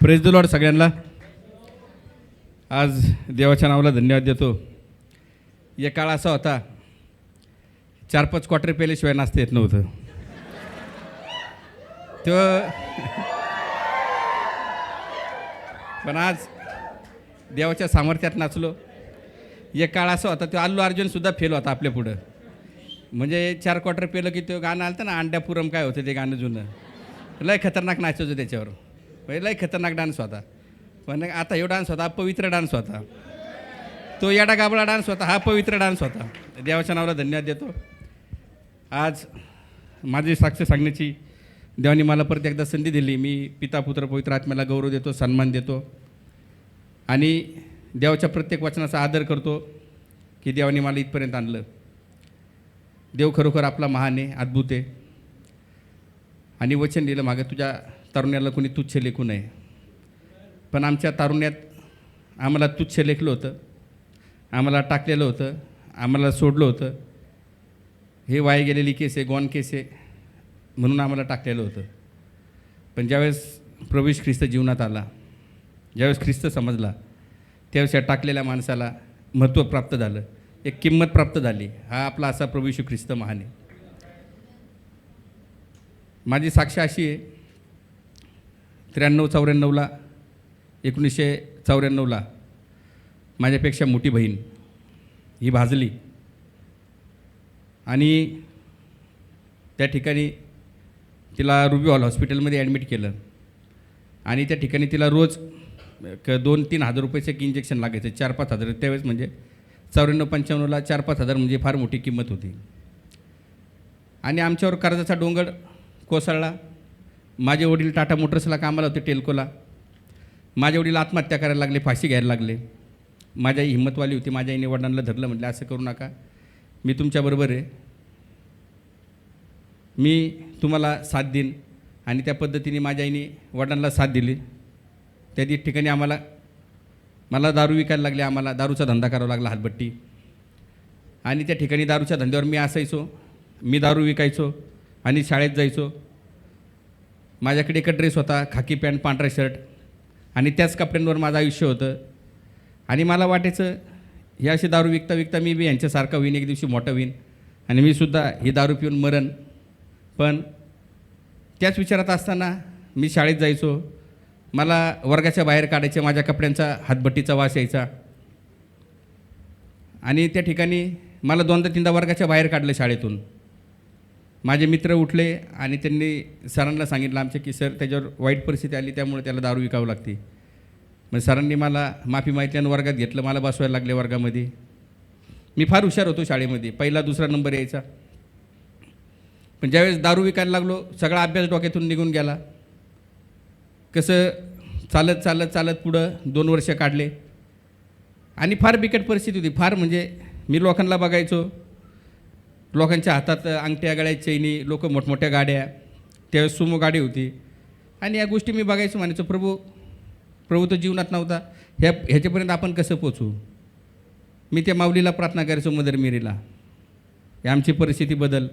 Praise the Lord सगळ्यांना. आज देवाच्या नावाला धन्यवाद देतो. एक काळ असा होता चार पाच क्वार्टर पेल्याशिवाय नाचता येत नव्हतं. तो पण आज देवाच्या सामर्थ्यात नाचलो. एक काळ असा होता तो अल्लू अर्जुनसुद्धा फेल होता आपल्या पुढं. म्हणजे चार क्वार्टर पेलं की तो गाणं आलं ना अंड्यापुरम काय होतं ते गाणं जुनं. लय खतरनाक नाचायचं त्याच्यावर. म्हणजे लय खतरनाक डान्स होता. पण आता ह्यो डान्स होता पवित्र डान्स होता. तो याडा गाबळा डान्स होता हा पवित्र डान्स होता. देवाच्या नावाला धन्यवाद देतो. आज माझी साक्ष सांगण्याची देवाने मला परत एकदा संधी दिली. मी पिता पुत्र पवित्र आत्म्याला गौरव देतो सन्मान देतो. आणि देवाच्या प्रत्येक वचनाचा आदर करतो की देवाने मला इथपर्यंत आणलं. देव खरोखर आपला महान आहे अद्भुत आहे. आणि वचन दिलं मागं तुझ्या तारुण्याला कोणी तुच्छ लेखू नये. पण आमच्या तारुण्यात आम्हाला तुच्छ लेखलं होतं. आम्हाला टाकलेलं होतं. आम्हाला सोडलं होतं. हे वाया गेलेली केस आहे गॉन केस आहे म्हणून आम्हाला टाकलेलं होतं. पण ज्यावेळेस प्रवेश ख्रिस्त जीवनात आला ज्यावेळेस ख्रिस्त समजला त्यावेळेस या टाकलेल्या माणसाला महत्त्व प्राप्त झालं. एक किंमत प्राप्त झाली. हा आपला असा प्रभू ख्रिस्त महाने आहे. माझी साक्ष अशी आहे त्र्याण्णव चौऱ्याण्णवला एकोणीसशे चौऱ्याण्णवला माझ्यापेक्षा मोठी बहीण ही भाजली. आणि त्या ठिकाणी तिला रुबी हॉल हॉस्पिटलमध्ये ॲडमिट केलं. आणि त्या ठिकाणी तिला रोज क दोन तीन हजार रुपयाचं एक इंजेक्शन लागायचं चार पाच हजार. त्यावेळेस म्हणजे चौऱ्याण्णव पंच्याण्णवला चार पाच हजार म्हणजे फार मोठी किंमत होती. आणि आमच्यावर कर्जाचा डोंगर कोसळला. माझे वडील टाटा मोटर्सला कामाला होते टेल्कोला. माझे वडील आत्महत्या करायला लागले फाशी घ्यायला लागले. माझी आई हिंमतवाली होती माझ्या आईने वडिलांना धरलं म्हटलं असं करू नका. मी तुमच्याबरोबर आहे. मी तुम्हाला साथ देईन. आणि त्या पद्धतीने माझ्या आईने वडिलांना साथ दिली. त्या ठिकाणी आम्हाला मला दारू विकायला लागले आम्हाला दारूचा धंदा करावा लागला हातभट्टी. आणि त्या ठिकाणी दारूच्या धंद्यावर मी असायचो. मी दारू विकायचो आणि शाळेत जायचो. माझ्याकडे एक ड्रेस होता खाकी पॅन्ट पांढरा शर्ट आणि त्याच कपड्यांवर माझं आयुष्य होतं. आणि मला वाटायचं हे अशी दारू विकता विकता मी बी यांच्यासारखा होईन एक दिवशी मोठं होईन. आणि मी सुद्धा ही दारू पिऊन मरण. पण त्याच विचारात असताना मी शाळेत जायचो. मला वर्गाच्या बाहेर काढायचे माझ्या कपड्यांचा हातभट्टीचा वास यायचा. आणि त्या ठिकाणी मला दोनदा तीनदा वर्गाच्या बाहेर काढलं शाळेतून. माझे मित्र उठले आणि त्यांनी सरांना सांगितलं आमच्या की सर त्याच्यावर वाईट परिस्थिती आली त्यामुळे त्याला दारू विकावं लागते. मग सरांनी मला माफी माहिती आणि वर्गात घेतलं मला बसवायला लागले वर्गामध्ये. मी फार हुशार होतो शाळेमध्ये पहिला दुसरा नंबर यायचा. पण ज्यावेळेस दारू विकायला लागलो सगळा अभ्यास डोक्यातून निघून गेला. कसं चालत चालत चालत पुढं दोन वर्ष काढले. आणि फार बिकट परिस्थिती होती फार म्हणजे मी लोकांना बघायचो. लोकांच्या हातात अंगठ्या गाड्या चैनी लोक मोठमोठ्या गाड्या त्यावेळेस सुमो गाडी होती. आणि या गोष्टी मी बघायचो म्हणायचो प्रभू प्रभू तर जीवनात नव्हता. ह्या ह्याच्यापर्यंत आपण कसं पोचू मी त्या माऊलीला प्रार्थना करायचो मदर मिरीला. आमची परिस्थिती बदल.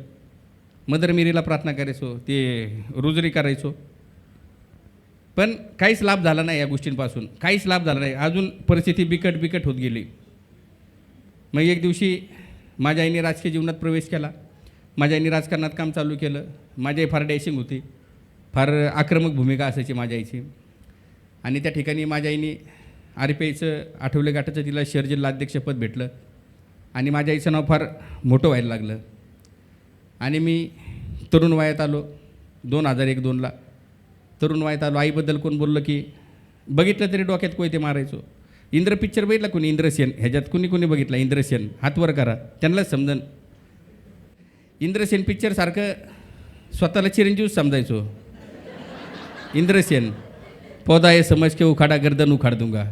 मदर मिरीला प्रार्थना करायचो ते रुजरी करायचो. पण काहीच लाभ झाला नाही या गोष्टींपासून. काहीच लाभ झाला नाही. अजून परिस्थिती बिकट बिकट होत गेली. मग एक दिवशी माझ्या आईने राजकीय जीवनात प्रवेश केला. माझ्या आईने राजकारणात काम चालू केलं. माझी आई फार डॅशिंग होती. फार आक्रमक भूमिका असायची माझ्या आईची. आणि त्या ठिकाणी माझ्या आईने आर पी आयचं आठवले गाठाचं तिला शहर जिल्हा अध्यक्षपद भेटलं. आणि माझ्या आईचं नाव फार मोठं व्हायला लागलं. आणि मी तरुण वयात आलो. दोन हजार एक दोनला. तरुण वयात आलो. आईबद्दल कोण बोललं की बघितलं तरी डोक्यात कोयते मारायचो. इंद्र पिक्चर बघितला कोणी? इंद्रसेन ह्याच्यात कुणी कुणी बघितला? इंद्रसेन हातवर करा. त्यांनाच समजन. इंद्रसेन पिक्चरसारखं स्वतःला चिरंजीव समजायचो. इंद्रसेन पौधा हे समज के उखाडा गर्दन उखाड दूंगा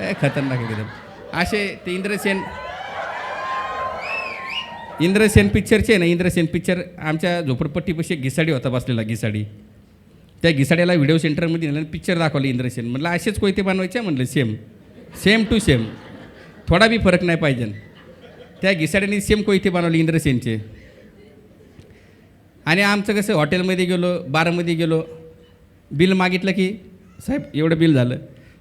ए खतरनाक एकदम. असे ते इंद्रसेन इंद्रसेन पिक्चरचे आहे ना इंद्रसेन पिक्चर आमच्या झोपडपट्टीपाशी एक घिसाडी होता बसलेला घिसाडी. त्या घिसाड्याला व्हिडिओ सेंटरमध्ये नेलं पिक्चर दाखवले इंद्रसेन म्हटलं असेच कोयते बनवायचे? म्हणलं सेम सेम टू सेम थोडा बी फरक नाही पाहिजे. त्या घिसाड्याने सेम कोयते बनवले इंद्रसेनचे आणि आमचं कसं हॉटेलमध्ये गेलो बारमध्ये गेलो. बिल मागितलं की साहेब एवढं बिल झालं.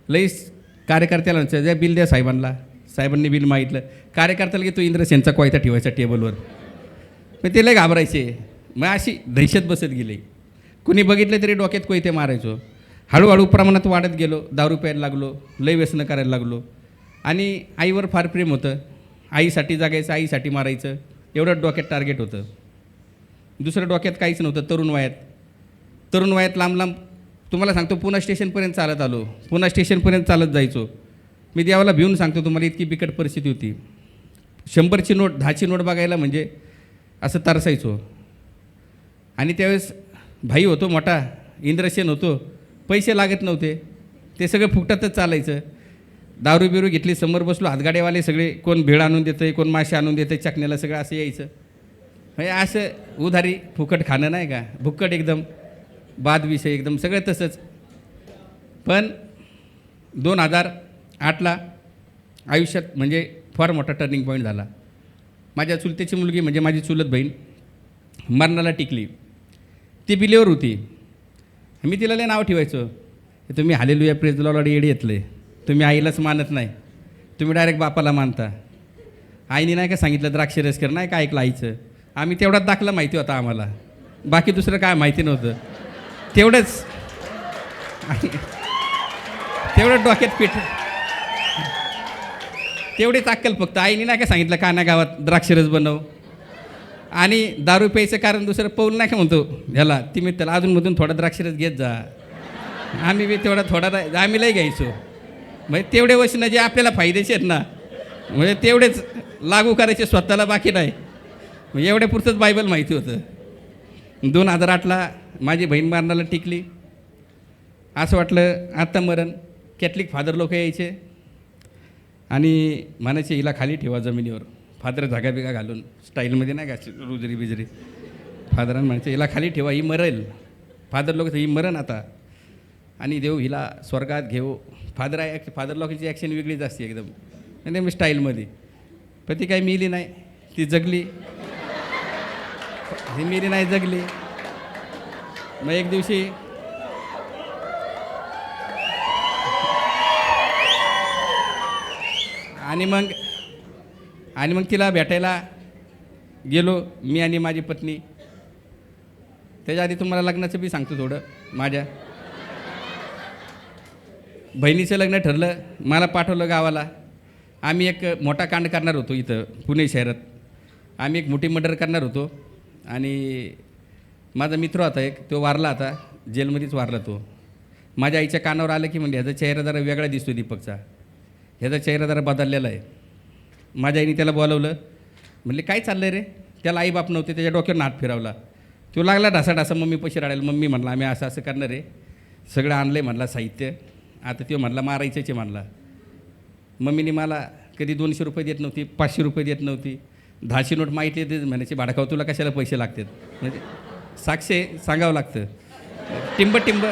लईच कार्यकर्त्याला म्हणायचं, द्या बिल द्या साहेबांना. साहेबांनी बिल मागितलं. कार्यकर्त्याला की तो इंद्रसेनचा कोयता ठेवायचा टेबलवर. मग ते लय घाबरायचे. मग अशी दहशत बसत गेली. कुणी बघितलं तरी डोक्यात कोयते मारायचो. हळूहळू प्रमाणात वाढत गेलो दारू प्यायला लागलो लय व्यसनं करायला लागलो. आणि आईवर फार प्रेम होतं. आईसाठी जागायचं आईसाठी मारायचं. एवढं डोक्यात टार्गेट होतं. दुसरं डोक्यात काहीच नव्हतं तरुण वयात. तरुण वयात लांब लांब तुम्हाला सांगतो पुणा स्टेशनपर्यंत चालत आलो. पुणा स्टेशनपर्यंत चालत जायचो. मी देवाला भिवून सांगतो तुम्हाला इतकी बिकट परिस्थिती होती. शंभरची नोट दहाची नोट बघायला म्हणजे असं तरसायचो. आणि त्यावेळेस भाई होतो मोठा इंद्रसेन होतो. पैसे लागत नव्हते. ते सगळं फुकटातच चालायचं. दारू बिरू घेतली समोर बसलो हातगाड्यावाले सगळे कोण भेळ आणून देतं कोण मासे आणून देतं चकण्याला सगळं असं यायचं. म्हणजे असं उधारी फुकट खाणं नाही का? भुक्कट एकदम बाद विषय एकदम सगळं तसंच. पण दोन हजार आठला आयुष्यात म्हणजे फार मोठा टर्निंग पॉईंट झाला. माझ्या चुलतेची मुलगी म्हणजे माझी चुलत बहीण मरणाला टिकली. ती बिलेवर होती. मी तिला लय नाव ठेवायचो. हे तुम्ही हालेलुया प्रेज लॉर्ड येडी येतले. तुम्ही आईलाच मानत नाही. तुम्ही डायरेक्ट बापाला मानता. आईने नाही का सांगितलं द्राक्षरस कर नाही का ऐकलं आईचं? आम्ही तेवढाच दाखला माहिती होता आम्हाला. बाकी दुसरं काय माहिती नव्हतं. तेवढंच. आणि तेवढं डोक्यात पीठ. तेवढीच अक्कल फक्त. आईने नाही का सांगितलं काना गावात द्राक्षरस बनव. आणि दारू प्यायचं कारण दुसरं पाऊल नाही का म्हणतो? ह्याला ती मी त्याला अजूनमधून थोडा द्राक्षरस घेत जा. आम्ही बी तेवढा थोडा आम्ही लई घ्यायचो. म्हणजे तेवढे वचनं जे आपल्याला फायदेशीर आहेत ना म्हणजे तेवढेच लागू करायचे स्वतःला बाकी नाही. म्हणजे एवढ्या पुरतंच बायबल माहिती होतं. दोन हजार आठला माझी बहीण मारणाला टिकली. असं वाटलं आत्ता मरण. कॅथलिक फादर लोक यायचे. आणि म्हणायचे हिला खाली ठेवा जमिनीवर. फादर जागा बिगा घालून स्टाईलमध्ये नाही का रुजरी बिजरी. फादरांना म्हणायचं हिला खाली ठेवा ही मरेल. फादर लोक ही मरण आता. आणि देऊ हिला स्वर्गात घेऊ. फादर ॲक् फादर लोकांची ॲक्शन वेगळीच असते एकदम. म्हणजे मी स्टाईलमध्ये. पण ती काही मिली नाही. ती जगली. ही मिली नाही जगली. मग एक दिवशी आणि मग आणि मग तिला भेटायला गेलो मी आणि माझी पत्नी. त्याच्या आधी तुम्हाला लग्नाचं बी सांगतो थोडं माझ्या. बहिणीचं लग्न ठरलं मला पाठवलं गावाला. आम्ही एक मोठा कांड करणार होतो इथं पुणे शहरात. आम्ही एक मोठी मर्डर करणार होतो. आणि माझा मित्र होता एक तो वारला आता जेलमध्येच वारला तो. माझ्या आईच्या कानावर आलं की म्हणजे ह्याचा चेहरा जरा वेगळा दिसतो दीपकचा. ह्याचा चेहरा जरा बदललेला आहे. माझ्या आईने त्याला बोलावलं. म्हणले काय चाललं रे? त्याला आईबाप नव्हते त्याच्या डोक्यावर नाट फिरवला. तो लागला ढासा ढासा मम्मी पशी राडायला मम्मी म्हणला आम्ही असं असं करणार आहे. सगळं आणलं आहे म्हणला साहित्य. आता तो म्हणला मारायचंच आहे म्हणला. मम्मीने मला कधी दोनशे रुपये देत नव्हती पाचशे रुपये देत नव्हती. दहाशे नोट माहिती ते म्हणायची भाडकाव तुला कशाला पैसे लागतात? म्हणजे साक्ष सांगावं लागतं. टिंब टिंब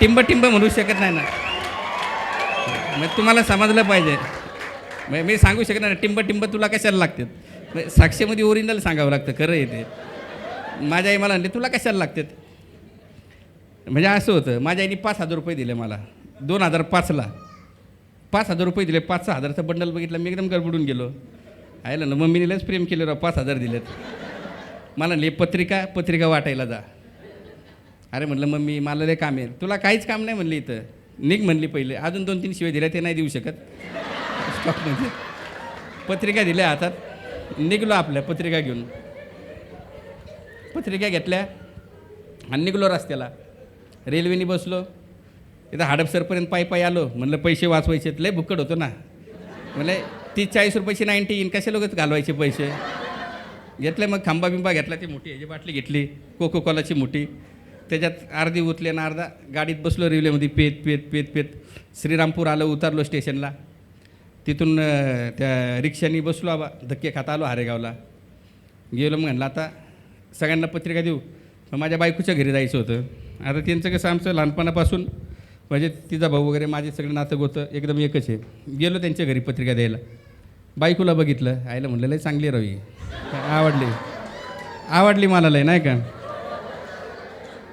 टिंब टिंब म्हणू शकत नाही ना. मग तुम्हाला समजलं पाहिजे. मग मी सांगू शकणार टिंब टिंब तुला कशाला लागतात? साक्षीमध्ये ओरिजिनल सांगावं लागतं खरं आहे ते. माझ्या आई मला म्हणले तुला कशाला लागतात? म्हणजे असं होतं माझ्या आईने पाच हजार रुपये दिले मला. दोन हजार पाचला. पाच हजार रुपये दिले पाच सहा हजारचं बंडल बघितलं मी एकदम गडबडून गेलो. आयला ना मम्मीने लयच प्रेम केलं राव पाच हजार दिलेत. मला ले पत्रिका पत्रिका वाटायला जा. अरे म्हटलं मम्मी मला लय काम आहे. तुला काहीच काम नाही म्हणले इथं. निघ म्हणली पहिले अजून दोन तीन शिवाय दिल्या ते नाही देऊ शकत. स्टॉकमध्ये पत्रिका दिल्या हातात. निघलो आपल्या पत्रिका घेऊन. पत्रिका घेतल्या आणि निघलो रस्त्याला. रेल्वेने बसलो. इथं हडपसरपर्यंत पायी पायी आलो. म्हणलं पैसे वाचवायचे लय भुक्कड होतो ना. म्हणलं तीस चाळीस रुपयाची नाईन्टी इन. कशा लोकच घालवायचे पैसे? घेतले मग खांबा बिंबा घेतला ती मोठी ह्याची बाटली घेतली. कोको कोलाची मोठी. त्याच्यात अर्धी उतले आणि अर्धा गाडीत बसलो रेल्वेमध्ये. पेत पेत पेत पेत. श्रीरामपूर आलो उतरलो स्टेशनला. तिथून त्या रिक्षानी बसलो आबा धक्के खात आलो हारेगावला. गेलो मग म्हणलं आता सगळ्यांना पत्रिका देऊ. मग माझ्या बायकोच्या घरी जायचं होतं. आता त्यांचं कसं आमचं लहानपणापासून म्हणजे तिचा भाऊ वगैरे माझे सगळे नातं गोतं एकदम एकच आहे. गेलो त्यांच्या घरी पत्रिका द्यायला. बायकोला बघितलं. आईला म्हणलं लय चांगली रवी. आवडली. आवडली मला लय नाही का?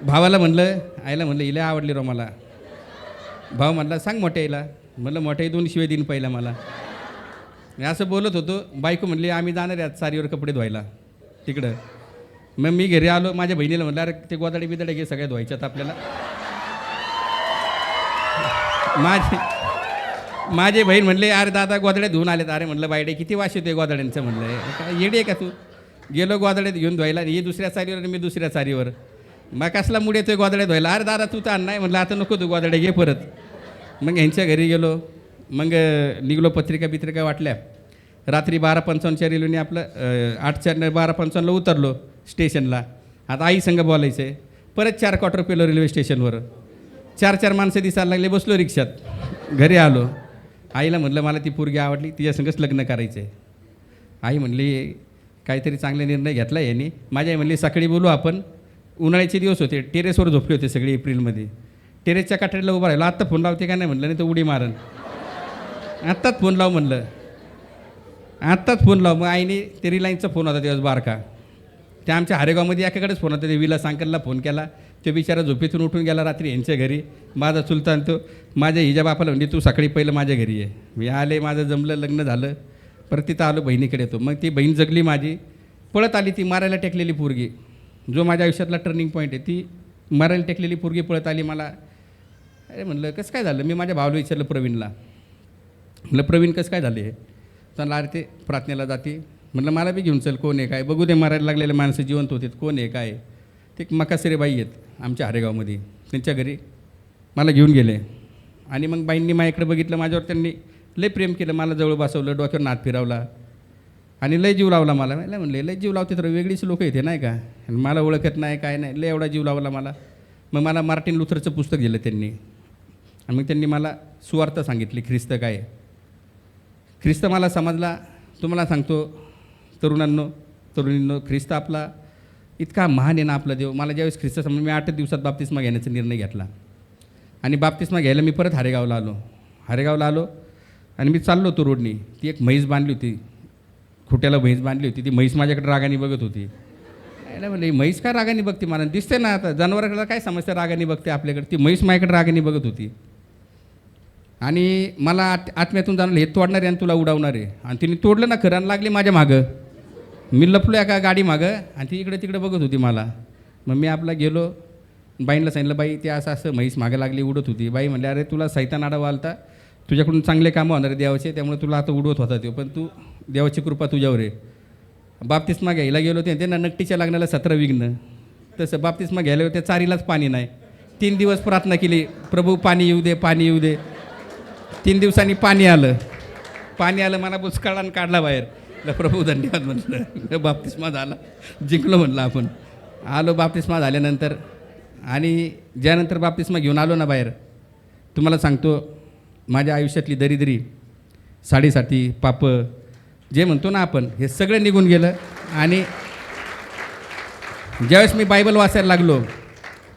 भावाला म्हणलं आईला म्हणलं हिला आवडली राव मला. भाऊ म्हणला सांग मोठ्या आईला. म्हटलं मोठ्याही दोन शिवाय दिन पहिला मला. मी असं बोलत होतो बायको म्हणली आम्ही जाणार आहे सारीवर कपडे धुवायला तिकडं. मग मी घरी आलो माझ्या बहिणीला म्हटलं अरे ते गोदाडे बिदाडे घे सगळ्या धुवायच्यात आपल्याला. माझे माझे बहीण म्हणले अरे दादा गोदड्या धुवून आलेत. अरे म्हटलं बायडे किती वाश येते गोदड्यांचं म्हणलं. काय आहे का तू? गेलो गोदड्यात घेऊन धुवायला ही दुसऱ्या चारीवर आणि मी दुसऱ्या चारीवर मग कसला मुड येतोय गोदड्या धुवायला? अरे दादा तू तर आण नाही म्हणलं आता नको तू गोदड्या घे परत. मग ह्यांच्या घरी गेलो. मग निघलो पत्रिका बित्रिका वाटल्या. रात्री बारा पंचावन्नच्या रेल्वेने आपलं आठच्या बारा पंचावन्नला उतरलो स्टेशनला. आता आई संघ बोलायचं आहे परत चार क्वार्टर पेलो रेल्वे स्टेशनवर. चार चार माणसं दिसायला लागले बसलो रिक्षात. घरी आलो. आईला म्हटलं मला ती पोरगी आवडली तिच्यासंगच लग्न करायचं आहे आई म्हणली काहीतरी चांगले निर्णय घेतला यांनी. माझी आई म्हणली सकाळी बोलू आपण. उन्हाळ्याचे दिवस होते टेरेसवर झोपले होते सगळे एप्रिलमध्ये. टेरेसच्या काठीला उभा राहिला. आत्ता फोन लावते का नाही म्हणलं नाही तर उडी मारन. आत्ताच फोन लाव म्हणलं. आत्ताच फोन लाव. मग आईने ते रिलायन्सचा फोन होता दिवस बारका. त्या आमच्या हरेगावमध्ये एकाकडेच फोन होता. ते विला अंकलला फोन केला. तो बिचारा झोपेतून उठून गेला रात्री यांच्या घरी. माझा चुलतान तो माझ्या हिजा बापाला म्हणजे तू सकाळी पहिलं माझ्या घरी ये. मी आले माझं जमलं लग्न झालं. परत तिथं आलो बहिणीकडे तो मग ती बहीण जगली माझी. पळत आली ती मारायला टेकलेली पोरगी. जो माझ्या आयुष्यातला टर्निंग पॉईंट आहे ती मारायला टेकलेली पोरगी पळत आली मला. अरे म्हणलं कसं काय झालं? मी माझ्या भावाला विचारलं प्रवीणला. म्हणलं प्रवीण कसं काय झाले चला अरे ते प्रार्थनेला जाते. म्हटलं मला बी घेऊन चल कोण आहे काय? बघू दे मारायला लागलेले माणसं जिवंत होते कोण आहे काय? ते मकासरे बाई आहेत आमच्या हरेगावमध्ये. त्यांच्या घरी मला घेऊन गेले. आणि मग बाईंनी माझ्याकडे बघितलं माझ्यावर त्यांनी लय प्रेम केलं मला जवळ बसवलं डोक्यावर नात फिरवला. आणि लय जीव लावला मला. लय म्हणले लय जीव लावते तर वेगळीच लोक येते नाही का? आणि मला ओळखत नाही काय नाही लय एवढा जीव लावला मला. मग मला मार्टिन लुथरचं पुस्तक दिलं त्यांनी. आणि मग त्यांनी मला सुवार्थ सांगितली ख्रिस्त काय ख्रिस्त मला समजला. तुम्हाला सांगतो तरुणांनो तरुणींनो ख्रिस्त आपला इतका महान आहे ना आपला देव. मला ज्यावेळेस ख्रिस्त समज मी आठ दिवसात बाप्तिस्मा घेण्याचा निर्णय घेतला. आणि बाप्तिस्मा घ्यायला मी परत हारेगावला आलो. हारेगावला आलो आणि मी चाललो होतो रोडनी. ती एक म्हैस बांधली होती. खोट्याला म्हैस बांधली होती. ती म्हैस माझ्याकडे रागाने बघत होती. यायला म्हणलं म्हैस का रागाने बघते मला? दिसते ना आता. जनावराकडे काय समस्या रागाने बघते आपल्याकडे? ती म्हैस माझ्याकडे रागाने बघत होती. आणि मला आत आत्म्यातून जाणलं हे तोडणार आहे आणि तुला उडवणार. आहे आणि तिने तोडलं ना खरं आणि लागली माझ्या मागं. मी लपलो एका गाडी मागं आणि ती इकडे तिकडे बघत होती मला. मग मी आपला गेलो. बाईंना सांगितलं बाई ते असं असं म्हैस मागं लागली उडत होती. बाई म्हणले अरे तुला सैतान आडावा आलता. तुझ्याकडून चांगले कामं होणार आहे देवाचे त्यामुळे तुला आता उडवत होता तो. पण तू देवाची कृपा तुझ्यावर आहे. बाप्तिस्मा घ्यायला गेलो ते ना नट्टीच्या लग्नाला सतरा विघ्न. तसं बाप्तिस्मा घ्यायला होत्या चारीलाच पाणी नाही. तीन दिवस प्रार्थना केली प्रभू पाणी येऊ दे पाणी येऊ दे. तीन दिवसांनी पाणी आलं. पाणी आलं मला बुचकाळान काढला बाहेर. प्रभू धन्यवाद म्हटलं बाप्तिस्मा झाला. जिंकलो म्हटलं आपण. आलो बाप्तिस्मा झाल्यानंतर. आणि ज्यानंतर बाप्तिस्मा घेऊन आलो ना बाहेर तुम्हाला सांगतो माझ्या आयुष्यातली दरिद्री साडेसाती पाप जे म्हणतो ना आपण हे सगळं निघून गेलं. आणि ज्यावेळेस मी बायबल वाचायला लागलो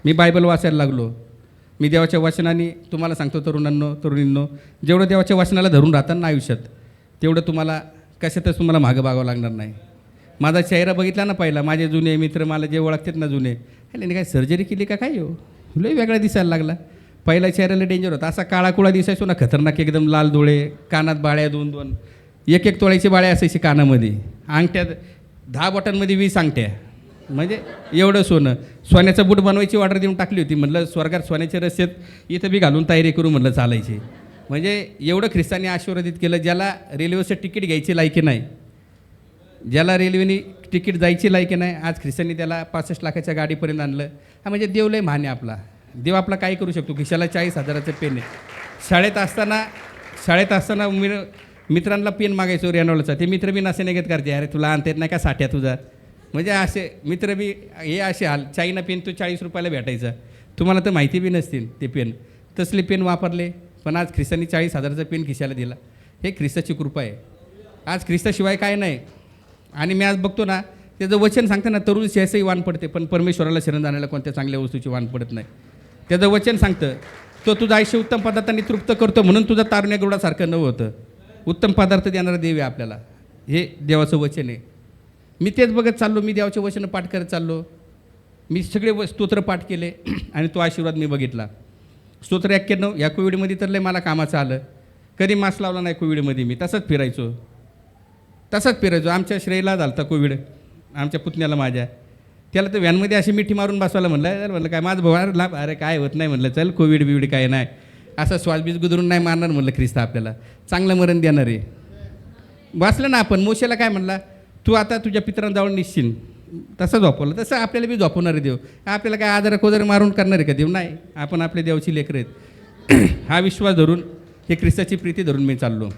मी बायबल वाचायला लागलो मी देवाच्या वचनाने तुम्हाला सांगतो तरुणांनो तरुणींनो जेवढं देवाच्या वचनाला धरून राहतात ना आयुष्यात तेवढं तुम्हाला कशातच तुम्हाला मागं बागावं लागणार नाही. माझा चेहरा बघितला ना पहिला माझे जुने मित्र मला जे ओळखतात ना जुने ह्याने काय सर्जरी केली का काय हो? लय वेगळा दिसायला लागला. पहिला चेहऱ्याला डेंजर होता. असा काळा कुळा दिसायचो ना खतरनाक एकदम लाल डोळे कानात बाळ्या दोन दोन एक एक तोळ्याची बाळ्या असायची कानामध्ये. अंगठ्यात दहा बॉटलमध्ये वीस अंगठ्या. म्हणजे एवढं सोनं. सोन्याचं बूट बनवायची ऑर्डर देऊन टाकली होती. म्हटलं स्वर्गात सोन्याचे रस्त्यात इथं बी घालून तयारी करू म्हटलं चालायची. म्हणजे एवढं ख्रिस्तांनी आशीर्वादित केलं ज्याला रेल्वेचं तिकीट घ्यायची लायकी नाही. ज्याला रेल्वेने तिकीट जायची लायकी नाही आज ख्रिस्तांनी त्याला पासष्ट लाखाच्या गाडीपर्यंत आणलं. हा म्हणजे देव लय मान आपला. देव आपला काय करू शकतो? खिशाला चाळीस हजाराचं पेन आहे. शाळेत असताना शाळेत असताना मी मित्रांना पेन मागायचो रेनॉलचा ते मित्र बी नसे घेत करते अरे तुला आणता येत नाही का साठ्या तुझा? म्हणजे असे मित्र बी हे असे हाल चायना पेन तो चाळीस रुपयाला भेटायचा. तुम्हाला तर माहिती बी नसतील ते पेन. तसले पेन वापरले पण आज ख्रिस्तांनी चाळीस हजाराचा पेन खिशाला दिला. हे ख्रिस्ताची कृपा आहे. आज ख्रिस्ताशिवाय काय नाही. आणि मी आज बघतो ना त्याचं वचन सांगतं ना तरुण शेसही वाण पडते पण परमेश्वराला शरण जाण्याला कोणत्या चांगल्या वस्तूची वाण पडत नाही. त्याचं वचन सांगतं तो तुझं आयुष्य उत्तम पदार्थांनी तृप्त करतो म्हणून तुझं तारुण्य गरुडासारखं न होतं उत्तम पदार्थ देणारा देव आहे आपल्याला. हे देवाचं वचन आहे. मी तेच बघत चाललो मी देवाचे वचन पाठ करत चाललो. मी सगळे व स्तोत्र पाठ केले आणि तो आशीर्वाद मी बघितला. स्तोत्र एक्क्याण्णव या कोविडमध्ये तर लय मला कामाचं आलं. कधी मास्क लावला नाही कोविडमध्ये मी तसंच फिरायचो. तसंच फिरायचो. आमच्या श्रेयला झालता कोविड आमच्या पुतण्याला माझ्या. त्याला तर व्हॅनमध्ये अशी मिठी मारून बसवायला म्हणलं "अरे," म्हणलं काय माझं भाऊ अरे लाभ अरे काय होत नाही म्हणलं चल कोविड बिविड काय नाही. असं श्वासबीज गुदरून नाही मारणार म्हणलं ख्रिस्त आपल्याला. चांगलं मरण देणार. आहे वाचलं ना आपण मोशेला काय म्हणला? तू आता तुझ्या पित्रांजवळ जाऊन निश्चिन तसं झोपवलं. तसं आपल्याला बी झोपवणार आहे देव. आपल्याला काय आजार कोदर मारून करणार आहे का देव? नाही. आपण आपल्या देवाची लेकर आहेत. हा विश्वास धरून हे ख्रिस्ताची प्रीती धरून मी चाललो.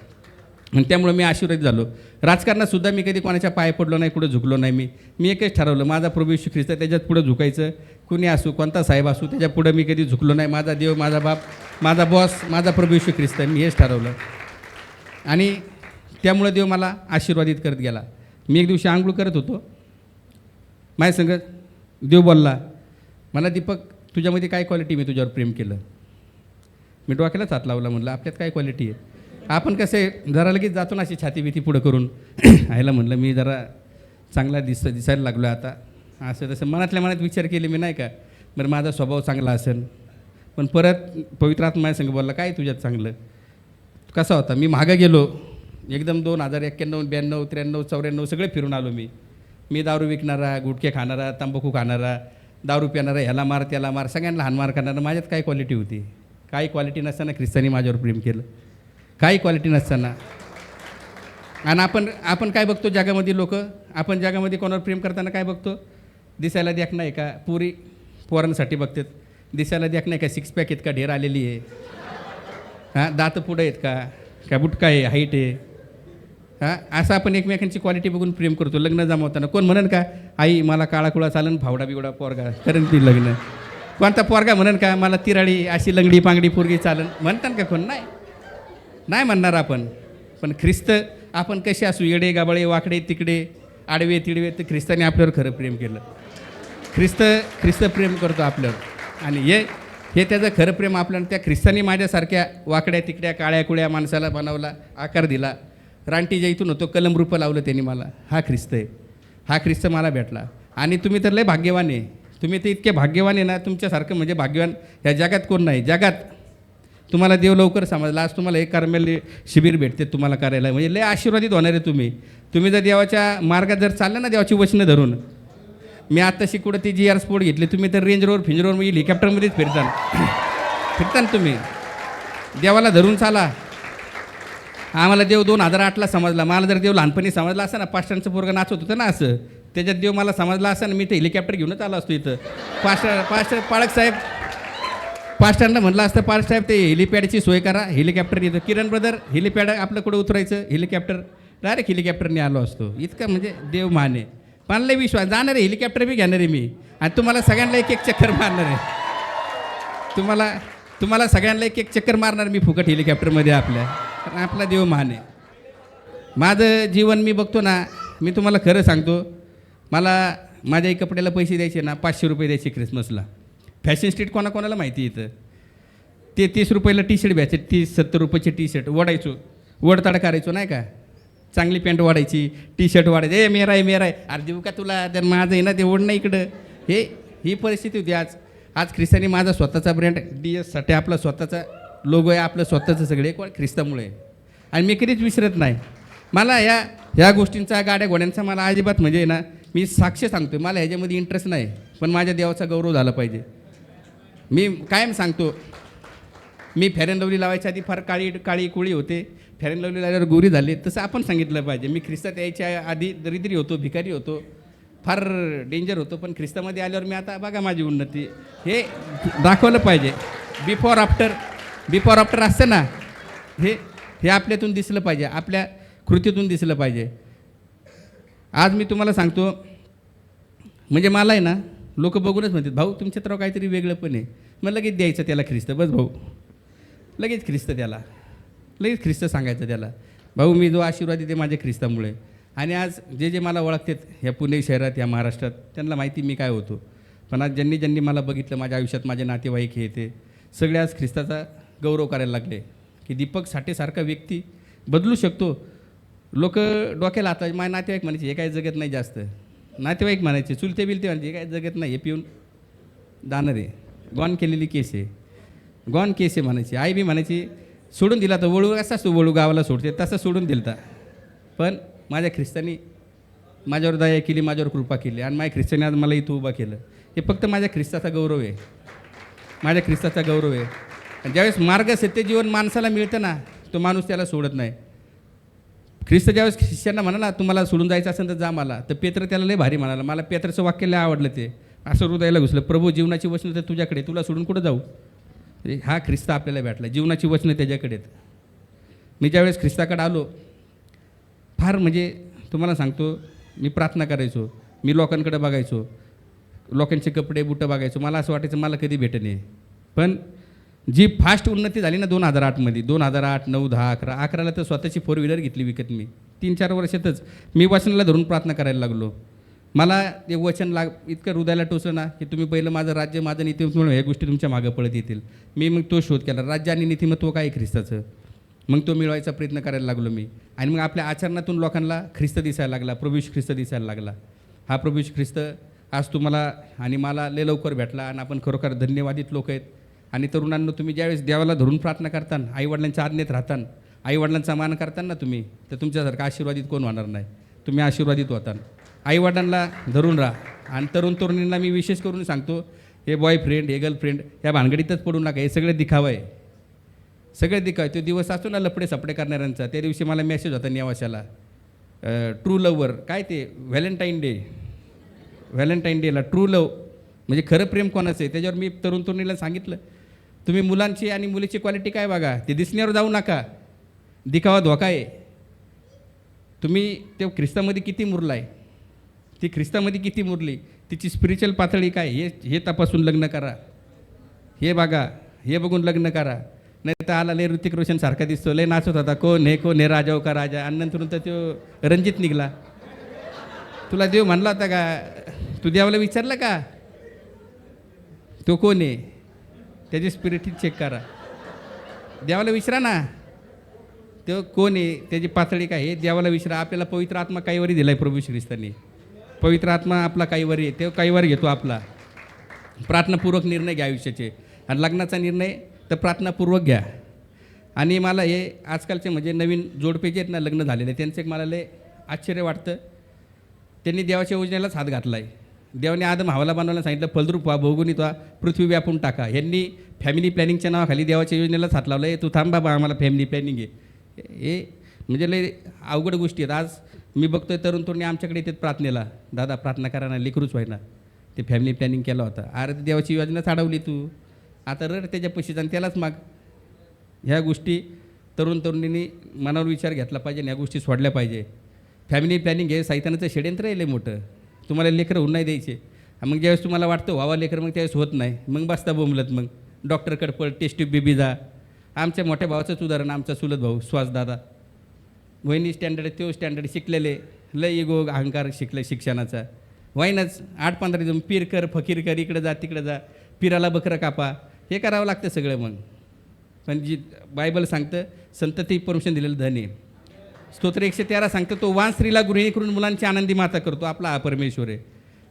आणि त्यामुळे मी आशीर्वाद झालो. राजकारणातसुद्धा मी कधी कोणाच्या पाय पडलो नाही कुठं झुकलो नाही मी. मी एकच ठरवलं माझा प्रभू येशू ख्रिस्त त्याच्यात पुढं झुकायचं. कुणी असू कोणता साहेब असू त्याच्या पुढं मी कधी झुकलो नाही. माझा देव माझा बाप माझा बॉस माझा प्रभू येशू ख्रिस्त मी हेच ठरवलं. आणि त्यामुळे देव मला आशीर्वादित करत गेला. मी एक दिवशी आंघोळ करत होतो. माझ्या संग देव बोलला मला दीपक तुझ्यामध्ये काय क्वालिटी मी तुझ्यावर प्रेम केलं. मी डोक्यालाच हात लावला म्हणलं आपल्यात काय क्वालिटी आहे? आपण कसं आहे जरा लगेच जातो ना अशी छाती बिती पुढं करून. आयला म्हणलं मी जरा चांगला दिस दिसायला लागलो आता. असं तसं मनातल्या मनात विचार केले मी नाही का? बरं माझा स्वभाव चांगला असेल. पण परत पवित्रात माझ्या संग बोलला काय तुझ्यात चांगलं? कसा होता? मी मागं गेलो. एकदम दोन हजार एक्क्याण्णव ब्याण्णव त्र्याण्णव चौऱ्याण्णव सगळे फिरून आलो मी. मी दारू विकणारा गुटखे खाणारा तंबाखू खाणारा दारू पिणारा ह्याला मार त्याला मार सगळ्यांना लहान मार करणारा माझ्यात काय क्वालिटी होती? काही क्वालिटी नसताना ख्रिस्तानी माझ्यावर प्रेम केलं. काही क्वालिटी नसताना. आणि आपण आपण काय बघतो जगामध्ये लोक? आपण जगामध्ये कोणावर प्रेम करताना काय बघतो? दिसायला देख नाही का? पुरी पोरांसाठी बघतात. दिसायला देख नाही का? सिक्स पॅक आहेत का ढेर आलेली आहे. हां दात पुढं आहेत का? का बुटका आहे? हाईट आहे. हां? असं आपण एकमेकांची क्वालिटी बघून प्रेम करतो. लग्न जमवताना. कोण म्हणन का आई मला काळा कुळा चालन फावडा बिवडा पोरगा. करेन ती लग्न. कोणता पोरगा म्हणन का मला तिराळी अशी लंगडी पांगडी पोरगी चालन. म्हणतात का कोण? नाही. नाही म्हणणार आपण. पण ख्रिस्त आपण कसे असू येडे गाबळे वाकडे तिकडे आडवे तिडवे तर ख्रिस्ताने आपल्यावर खरं प्रेम केलं. ख्रिस्त ख्रिस्त प्रेम करतो आपल्यावर. आणि हे हे त्याचं खरं प्रेम आपल्याला त्या ख्रिस्तानी माझ्यासारख्या वाकड्या तिकड्या काळ्या कुळ्या माणसाला बनवला आकार दिला. रानटीच्या इथून होतो कलम रूप लावलं त्यांनी मला. हा ख्रिस्त आहे. हा ख्रिस्त मला भेटला. आणि तुम्ही तर लय भाग्यवान आहे. तुम्ही तर इतके भाग्यवान आहे ना तुमच्यासारखं म्हणजे भाग्यवान ह्या जगात कोण नाही. जगात तुम्हाला देव लवकर समजला. आज तुम्हाला एक कर्मेल शिबिर भेटते तुम्हाला करायला. म्हणजे लय आशीर्वादित होणार आहे तुम्ही. तुम्ही जर देवाच्या मार्गात जर चाललं ना देवाची वचनं धरून. मी आत्ताशी कुठं ती जी आर स्पोर्ट घेतली. तुम्ही तर रेंज रोवर फिंज रोवर हेलिकॉप्टरमध्येच फिरताल फिरता ना तुम्ही. देवाला धरून चाला. आम्हाला देव दोन हजार आठला समजला. मला जर देव लहानपणी समजला असं ना पाष्टांचं पोरगं नाचत होतं ना असं त्याच्यात देव मला समजला असं ना मी ते हेलिकॉप्टर घेऊनच आलो असतो इथं. पास्टर पास्टर पाळक साहेब. पास्टरनं म्हटलं असतं पास्ट साहेब ते हेलिपॅडची सोय करा. हेलिकॉप्टर येतं. किरण ब्रदर हेलिपॅड आपलं कुठं उतरायचं? हेलिकॉप्टर. डायरेक्ट हेलिकॉप्टरने आलो असतो. इतकं म्हणजे देव माने. मला विश्वास. जाणार आहे हेलिकॉप्टर बी घेणार आहे मी. आणि तुम्हाला सगळ्यांना एक एक चक्कर मारणार. आहे तुम्हाला तुम्हाला सगळ्यांना एक एक चक्कर मारणार मी फुकट हेलिकॉप्टरमध्ये आपल्या. कारण आपला देव महान आहे. माझं जीवन मी बघतो ना मी तुम्हाला खरं सांगतो मला माझ्या एक कपड्याला पैसे द्यायचे ना पाचशे रुपये द्यायचे क्रिसमसला फॅशन स्ट्रीट कोणाकोणाला माहिती इथं? ते तीस रुपयाला टी शर्ट घ्यायचे तीस सत्तर रुपयाचे टी शर्ट ओढायचो वडताड करायचो नाही का? चांगली पॅन्ट वाढायची टी शर्ट वाढायची ए मेरा आहे मेरा आहे अरे देऊ का तुला? तर माझं आहे ना ते ओढणं इकडं. हे ही परिस्थिती होती आज. आज ख्रिस्तानी माझा स्वतःचा ब्रँड डी एससाठी आपला स्वतःचा लोगो आहे आपलं स्वतःचं सगळे एक ख्रिस्तामुळे. आहे. आणि मी कधीच विसरत नाही. मला या ह्या गोष्टींचा गाड्या घोड्यांचा मला अजिबात म्हणजे ना मी साक्ष सांगतो मला ह्याच्यामध्ये इंटरेस्ट नाही. पण माझ्या देवाचा गौरव झाला पाहिजे. मी कायम सांगतो मी फेरन लवली लावायच्या आधी फार काळी काळी कुळी होते. फेरन लवली लावल्यावर गोरी झाली तसं आपण सांगितलं पाहिजे. मी ख्रिस्तात यायच्या आधी दरिद्री होतो भिकारी होतो. फार डेंजर होतो पण ख्रिस्तामध्ये आल्यावर मी आता बघा माझी उन्नती. हे दाखवलं पाहिजे. बिफोर आफ्टर बिफोर आफ्टर असतं ना. हे हे आपल्यातून दिसलं पाहिजे. आपल्या कृतीतून दिसलं पाहिजे. आज मी तुम्हाला सांगतो म्हणजे मला आहे ना लोक बघूनच म्हणतात भाऊ तुमच्या तर काहीतरी वेगळं पण आहे. मग लगेच द्यायचं त्याला ख्रिस्त. बस भाऊ. लगेच ख्रिस्त त्याला. लगेच ख्रिस्त सांगायचं त्याला. भाऊ मी जो आशीर्वाद देते माझ्या ख्रिस्तामुळे. आणि आज जे जे मला ओळखतात या पुणे शहरात या महाराष्ट्रात त्यांना माहिती मी काय होतो. पण आज ज्यांनी ज्यांनी मला बघितलं माझ्या आयुष्यात माझे नातेवाईक हे ते सगळे आज ख्रिस्ताचा गौरव करायला लागले. की दीपक साठेसारखा व्यक्ती बदलू शकतो. लोक डोक्याला आता माझे नातेवाईक म्हणायचे हे काय जगत नाही जास्त. नातेवाईक म्हणायचे चुलते बिलते म्हणायचे हे काय जगत नाही हे पिऊन दानर आहे. गॉन केलेली केस आहे. गॉन केस आहे म्हणायची आई बी म्हणायची सोडून दिला तर वळू कसा असतो वळू गावाला सोडते तसं सोडून दिलता. पण माझ्या ख्रिस्तानी माझ्यावर दया केली माझ्यावर कृपा केली. आणि माझ्या ख्रिस्तानी आज मला इथं उभा केलं. हे फक्त माझ्या ख्रिस्ताचा गौरव आहे. माझ्या ख्रिस्ताचा गौरव आहे. आणि ज्यावेळेस मार्ग सत्य जीवन माणसाला मिळतं ना तो माणूस त्याला सोडत नाही. ख्रिस्त ज्यावेळेस शिष्यांना म्हणाला तुम्हाला सोडून जायचं असेल तर जा मला. तर पेत्र त्याला लय भारी म्हणाला मला पेत्राचं वाक्य लय आवडलं ते. असं हृदयाला घुसलं प्रभू जीवनाची वचनं तर तुझ्याकडे तुला सोडून कुठं जाऊ? हा ख्रिस्त आपल्याला भेटला. जीवनाची वचनं त्याच्याकडे मी ज्यावेळेस ख्रिस्ताकडे आलो फार म्हणजे तुम्हाला सांगतो मी प्रार्थना करायचो मी लोकांकडे बघायचो लोकांचे कपडे बुटं बघायचो. मला असं वाटायचं मला कधी भेटत नाही. पण जी फास्ट उन्नती झाली ना दोन हजार आठमध्ये दोन हजार आठ नऊ दहा अकरा अकराला तर स्वतःची फोर व्हीलर घेतली विकत मी. तीन चार वर्षातच. मी वचनाला धरून प्रार्थना करायला लागलो. मला ते वचन लाग इतकं हृदयाला टोचलं ना की तुम्ही पहिलं माझं राज्य माझं नीतिमत्व म्हणून ह्या गोष्टी तुमच्या मागं पडत येतील. मी मग तो शोध केला. राज्य आणि नीतिमत्व काय आहे ख्रिस्ताचं? मग तो मिळवायचा प्रयत्न करायला लागलो मी. आणि मग आपल्या आचरणातून लोकांना ख्रिस्त दिसायला लागला प्रभूश ख्रिस्त दिसायला लागला. हा प्रभूश ख्रिस्त आज तुम्हाला आणि मला लय लवकर भेटला आणि आपण खरोखर धन्यवादित लोक आहेत. आणि तरुणांना तुम्ही ज्यावेळेस देवाला धरून प्रार्थना करताना आईवडिलांच्या आज्ञेत राहताना आईवडिलांचा मान करताना ना तुम्ही तर तुमच्यासारखं आशीर्वादित कोण होणार नाही? तुम्ही आशीर्वादित होतान. आईवडिलांना धरून राहा. आणि तरुण तरुणींना मी विशेष करून सांगतो हे बॉयफ्रेंड हे गर्लफ्रेंड या भानगडीतच पडू नका हे सगळे दिखावं. आहे सगळे दिखावे तो दिवस असतो ना लपडे सपडे करणाऱ्यांचा. त्या दिवशी मला मेसेज होता नेवाशाला. ट्रू लवर काय ते? व्हॅलेंटाईन डे व्हॅलेंटाईन डेला ट्रू लव म्हणजे खरं प्रेम कोणाचं आहे? त्याच्यावर मी तरुण तरुणीला सांगितलं. तुम्ही मुलांची आणि मुलीची क्वालिटी काय बघा? ते दिसण्यावर जाऊ नका. दिखावा धोका आहे. तुम्ही ते ख्रिस्तामध्ये किती मुरला आहे ती ख्रिस्तामध्ये किती मुरली? तिची स्पिरिच्युअल पातळी काय? हे हे तपासून लग्न करा. हे बघा. हे बघून लग्न करा. आता आला लय ऋतिक रोशन सारखा दिसतो. लय नाचत होता. कोण हे कोण हे राजाव हो का राजा? आणि नंतर तर तो रणजित निघला. तुला देव म्हणला होता का? तू देवाला विचारलं का? तो कोण आहे? त्याची स्पिरिट चेक करा. देवाला विचारा ना. तो कोण आहे? त्याची पातळी काय आहे? देवाला विचारा. आपल्याला पवित्र आत्मा काहीवरी दिला आहे प्रभू श्रीस्तांनी पवित्र आत्मा आपला काहीवरी आहे. तो काहीवर घेतो आपला. प्रार्थनापूर्वक निर्णय घ्या आयुष्याचे. आणि लग्नाचा निर्णय तर प्रार्थनापूर्वक घ्या. आणि मला हे आजकालचे म्हणजे नवीन जोडपे जे आहेत ना लग्न झालेले त्यांचं एक मला लय आश्चर्य वाटतं. त्यांनी देवाच्या योजनेलाच हात घातला आहे देवाने आदम हवाला बनवायला सांगितलं फलद्रूप व्हा भोगुनी व्हा पृथ्वी व्यापून टाका. यांनी फॅमिली प्लॅनिंगच्या नावाखाली देवाच्या योजनेलाच हात लावला आहे तू थांब बाबा आम्हाला फॅमिली प्लॅनिंग आहे. हे म्हणजे लय अवघड गोष्टी आहेत. आज मी बघतोय तरुण तरुणी आमच्याकडे येतात प्रार्थनेला. दादा प्रार्थना करा ना लेकरूच व्हायना. ते फॅमिली प्लॅनिंग केला होता. अरे ते देवाची योजना चाडवली तू. आता रड त्याच्या पशीच आणि त्यालाच माग. ह्या गोष्टी तरुण तरुणींनी मनावर विचार घेतला पाहिजे आणि ह्या गोष्टी सोडल्या पाहिजे. फॅमिली प्लॅनिंग हे साहित्यानाचं षडयंत्र आहे लय मोठं. तुम्हाला लेकरं होऊन नाही द्यायचे. मग ज्यावेळेस तुम्हाला वाटतं व्हावा लेकर मग त्यावेळेस होत नाही. मग बसता बोंबलत मग. डॉक्टरकडे पळ टेस्ट बेबी जा. आमच्या मोठ्या भावाचंच उदाहरण आमचा सुलत भाऊ सुहासदादा वहिनी स्टँडर्ड तो स्टँडर्ड शिकलेले. लय इगो अहंकार शिकले शिक्षणाचा. वाईनच आठ पंधरा दिवस पीर कर फकीर कर इकडे जा तिकडे जा. पिराला बकरं कापा. हे करावं लागतं सगळं मग. पण जी बायबल सांगतं संतती परमिशन दिलेलं धन आहे. स्तोत्र एकशे तेरा सांगतं तो वान स्त्रीला गृहिणी करून मुलांची आनंदी माता करतो आपला हा परमेश्वर आहे.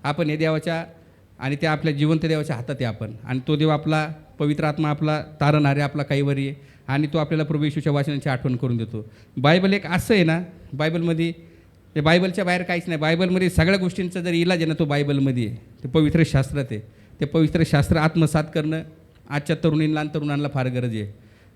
आपण हे देवाच्या आणि त्या आपल्या जिवंत देवाच्या हातात आहे आपण. आणि तो देव आपला पवित्र आत्मा आपला तारणारे आपला काहीवरी आहे. आणि तो आपल्याला प्रभू येशूच्या वाचनाची आठवण करून देतो. बायबल एक असं आहे ना बायबलमध्ये ते बायबलच्या बाहेर काहीच नाही. बायबलमध्ये सगळ्या गोष्टींचा जर इलाज आहे ना तो बायबलमध्ये आहे. ते पवित्र शास्त्रात आहे. ते पवित्र शास्त्र आत्मसात करणं आजच्या तरुणींना आणि तरुणांना फार गरज आहे.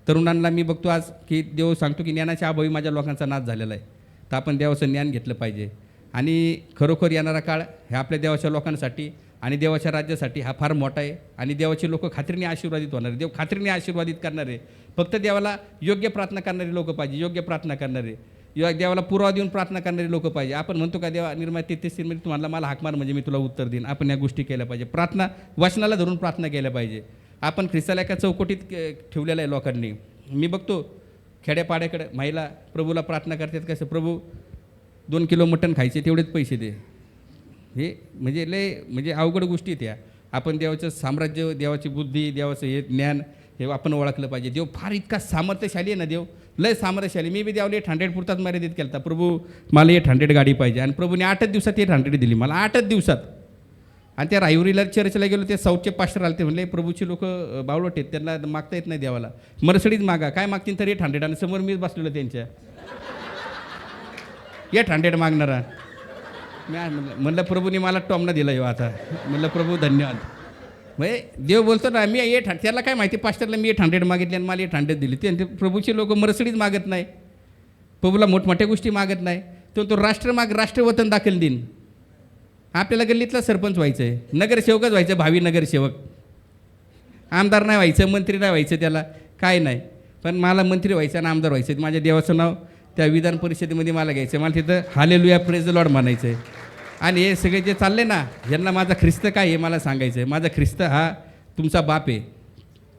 तरुणांना मी बघतो आज की देव सांगतो की ज्ञानाच्या अभावी माझ्या लोकांचा नाश झालेला आहे. तर आपण देवाचं ज्ञान घेतलं पाहिजे. आणि खरोखर येणारा काळ हे आपल्या देवाच्या लोकांसाठी आणि देवाच्या राज्यासाठी हा फार मोठा आहे. आणि देवाचे लोक खात्रीने आशीर्वादित होणार आहे देव खात्रीने आशीर्वादित करणार आहे. फक्त देवाला योग्य प्रार्थना करणारे लोक पाहिजे योग्य प्रार्थना करणारे. किंवा देवाला पुरावा देऊन प्रार्थना करणारे लोक पाहिजे. आपण म्हणतो का देवा निर्माण तेहतीस तुम्हाला मला हाक मार म्हणजे मी तुला उत्तर देईन. आपण या गोष्टी केल्या पाहिजे. प्रार्थना वचनाला धरून प्रार्थना केल्या पाहिजे. आपण ख्रिस्ताला एका चौकटीत ठेवलेलं आहे लोकांनी. मी बघतो खेड्यापाड्याकडे महिला प्रभूला प्रार्थना करतात कसं प्रभू दोन किलो मटण खायचे तेवढेच पैसे दे. हे म्हणजे लय म्हणजे अवघड गोष्टी आहेत या. आपण देवाचं साम्राज्य देवाची बुद्धी देवाचं हे ज्ञान हे आपण ओळखलं पाहिजे. देव फार इतका सामर्थ्यशाली आहे ना देव. लय सामर्थ्यशाली. मी बी देवाला एट हंड्रेड पुरताच मर्यादित केला होता प्रभू मला एट हंड्रेड गाडी पाहिजे. आणि प्रभूने आठच दिवसात एट हंड्रेड दिली. मला आठच दिवसात. आणि त्या रायवरीला चर्चला गेलो ते साऊथचे पास्टर आले ते म्हणले प्रभूचे लोक बावलट आहेत त्यांना मागता येत नाही देवाला. मर्सडीज मागा काय मागतील तर? एट हंड्रेड आणि समोर मीच बसलेलो त्यांच्या. Eight hundred मागणारा. मी म्हणलं म्हणलं प्रभूने मला टॉमला दिला येऊ आता. म्हणलं प्रभू धन्यवाद. म्हणजे देव बोलतो ना मी एट हंड त्याला काय माहिती पास्टरला मी एट हंड्रेड मागितले आणि मला एट हंड्रेड दिली. ते ते प्रभूचे लोक मर्सडीज मागत नाही. प्रभूला मोठमोठ्या गोष्टी मागत नाही. तो तो राष्ट्र माग राष्ट्रवतन दाखल देईन आपल्याला गल्लीतला सरपंच व्हायचं आहे नगरसेवकच व्हायचं भावी नगरसेवक. आमदार नाही व्हायचं मंत्री नाही व्हायचं त्याला काय नाही. पण मला मंत्री व्हायचं आणि आमदार व्हायचं माझ्या देवाचं नाव त्या विधान परिषदेमध्ये मला घ्यायचं मला तिथं हालेलुया प्रेज लॉर्ड म्हणायचं आहे आणि हे सगळे जे चालले ना यांना माझा ख्रिस्त काय हे मला सांगायचं आहे माझा ख्रिस्त हा तुमचा बाप आहे.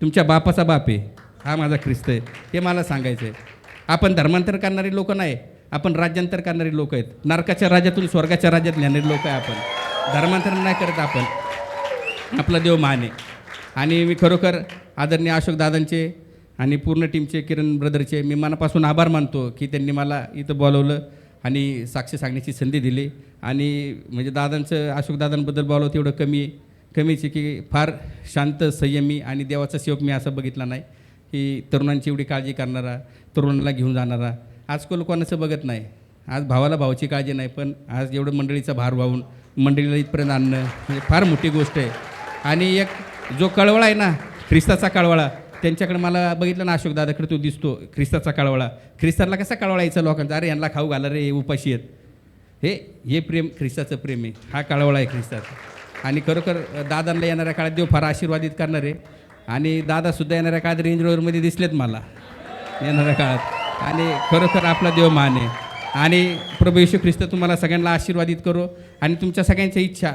तुमच्या बापाचा बाप आहे. हा माझा ख्रिस्त आहे. हे मला सांगायचं आहे आपण धर्मांतर करणारी लोक नाही. आपण राज्यांतर करणारी लोक आहेत. नरकाच्या राज्यातून स्वर्गाच्या राज्यात नेणारी लोक आहे आपण. धर्मांतरण नाही करत आपण. आपला देव महान आहे. आणि मी खरोखर आदरणीय अशोक दादांचे आणि पूर्ण टीमचे किरण ब्रदरचे मी मनापासून आभार मानतो की त्यांनी मला इथं बोलवलं आणि साक्ष सांगण्याची संधी दिली. आणि म्हणजे दादांचं अशोक दादांबद्दल बोलावं तेवढं कमी कमीच आहे की फार शांत संयमी आणि देवाचा सेवक मी असं बघितला नाही की तरुणांची एवढी काळजी करणारा तरुणाला घेऊन जाणारा. आज कोण कोणाचं बघत नाही. आज भावाला भावाची काळजी नाही पण आज एवढं मंडळीचा भार वाहून मंडळीला इथपर्यंत आणणं म्हणजे फार मोठी गोष्ट आहे. आणि एक जो कळवळा आहे ना ख्रिस्ताचा कळवळा त्यांच्याकडे मला बघितलं ना अशोक दादाकडे तो दिसतो ख्रिस्ताचा कळवळा. ख्रिस्ताला कसा कळवळा यायचा लोकांचा? अरे यांना खाऊ घाला रे उपाशी आहेत. हे हे प्रेम ख्रिस्ताचं प्रेम आहे. हा कळवळा आहे ख्रिस्ताचा. आणि खरोखर दादांना येणाऱ्या काळात देव फार आशीर्वादित करणार. आहे आणि दादासुद्धा येणाऱ्या काळात रेंज रोवरमध्ये दिसलेत मला. येणाऱ्या काळात. आणि खरोखर आपला देव मान आहे. आणि प्रभू येशू ख्रिस्त तुम्हाला सगळ्यांना आशीर्वादित करो. आणि तुमच्या सगळ्यांच्या इच्छा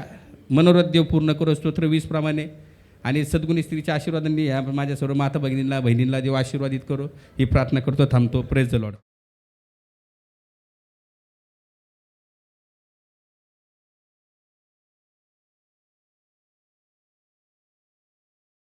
मनोरथ देव पूर्ण करो स्तोत्र वीसप्रमाणे. आणि सद्गुणी स्त्रीच्या आशीर्वादांनी या माझ्या सर्व माता भगिनींना बहिणींना देव आशीर्वादित करो. ही प्रार्थना करतो थांबतो. Praise the Lord